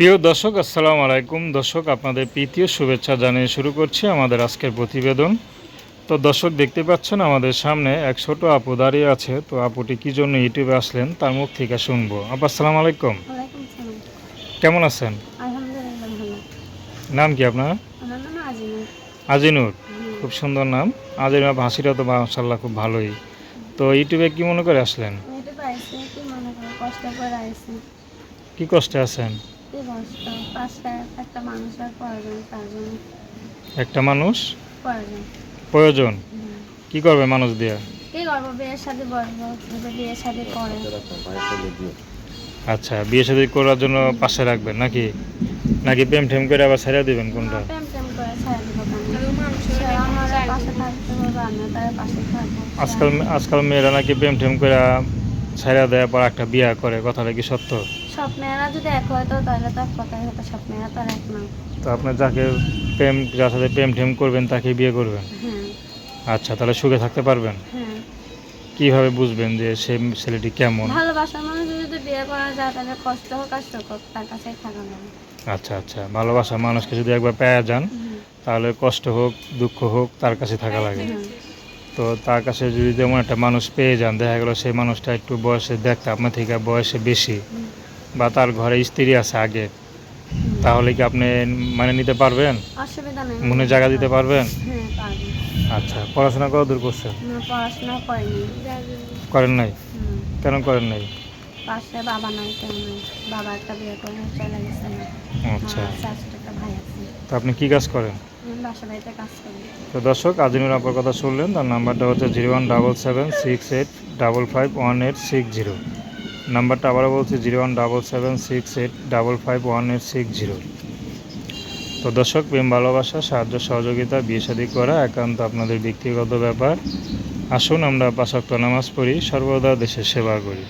প্রিয় দর্শক আসসালামু আলাইকুম। দর্শক আপনাদের প্রীতীয় শুভেচ্ছা জানিয়ে শুরু করছি আমাদের আজকের প্রতিবেদন। তো দর্শক দেখতে পাচ্ছেন আমাদের সামনে এক ছোট আপু দাঁড়িয়ে আছে। তো আপুটি কী জন্য ইউটিউবে আসলেন তার মুখ থেকে শুনব। আপু আসসালামু আলাইকুম। কেমন আছেন? নাম কি আপনার? আজিনুর। খুব সুন্দর নাম। আজিনুর হাসিটা তো মাশাল্লাহ খুব ভালোই। তো ইউটিউবে কি মনে করে আসলেন? কি কষ্টে আছেন? কি কষ্ট পাঁচটা একটা মানুষের প্রয়োজন তার জন্য একটা মানুষ? প্রয়োজন। প্রয়োজন? কি করবে মানুষ দিয়ে? কি করব বিয়ের সাথে যদি বিয়ের সাথে করে। আচ্ছা বিয়ে শাদী করার জন্য পাশে রাখবেন নাকি? নাকি প্রেম ঠেম করে আবার ছেড়ে দিবেন কোনটা? প্রেম করে দিব আজকাল আজকাল মেয়েরা নাকি প্রেম ঠেম করে ছেড়ে দেওয়ার পর একটা বিয়ে করে কথাটা কি সত্য? সব মেয়েরা যদি এক হয়তো তাহলে তো কথাই হতো সব মেয়েরা তো আর এক না তো আপনি যাকে প্রেম যার সাথে প্রেম ঠেম করবেন তাকে বিয়ে করবেন? হ্যাঁ। আচ্ছা তাহলে সুখে থাকতে পারবেন? হ্যাঁ। কীভাবে বুঝবেন যে সে ছেলেটি কেমন? ভালোবাসার মানুষ যদি বিয়ে করা যায় তাহলে কষ্ট হোক আর সুখ হোক তার কাছেই থাকা আচ্ছা আচ্ছা ভালোবাসা মানুষকে যদি একবার পেয়ে যান তাহলে কষ্ট হোক দুঃখ হোক তার কাছে থাকা লাগে। তো তার কাছে যদি তেমন একটা মানুষ পেয়ে যান দেখা গেলো সেই মানুষটা একটু বয়সে দেখতে আপনার থেকে বয়সে বেশি বা তার ঘরে স্ত্রী আছে আগে তাহলে কি আপনি মানে নিতে পারবেন? মনে জায়গা দিতে পারবেন? হ্যাঁ আচ্ছা পড়াশোনা কত দূর করছেন? করিনি। নাই? কেন করেন নাই? পাশে বাবা নাই কেউ বাবা একটা বিয়ে করে চলে গেছে আচ্ছা। তো আপনি কি কাজ করেন? তো দর্শক আজিনুর আপনার কথা শুনলেন। তার নাম্বারটা হচ্ছে zero one double seven six eight double five one eight six zero. নাম্বারটা আবারও বলছি, zero one double seven six eight double five one eight six zero. তো দর্শক, প্রেম, ভালোবাসা, সাহায্য, সহযোগিতা, বিয়ে শাদী করা একান্ত আপনাদের ব্যক্তিগত ব্যাপার। আসুন আমরা পাশাক্ত নামাজ পড়ি, সর্বদা দেশের সেবা করি।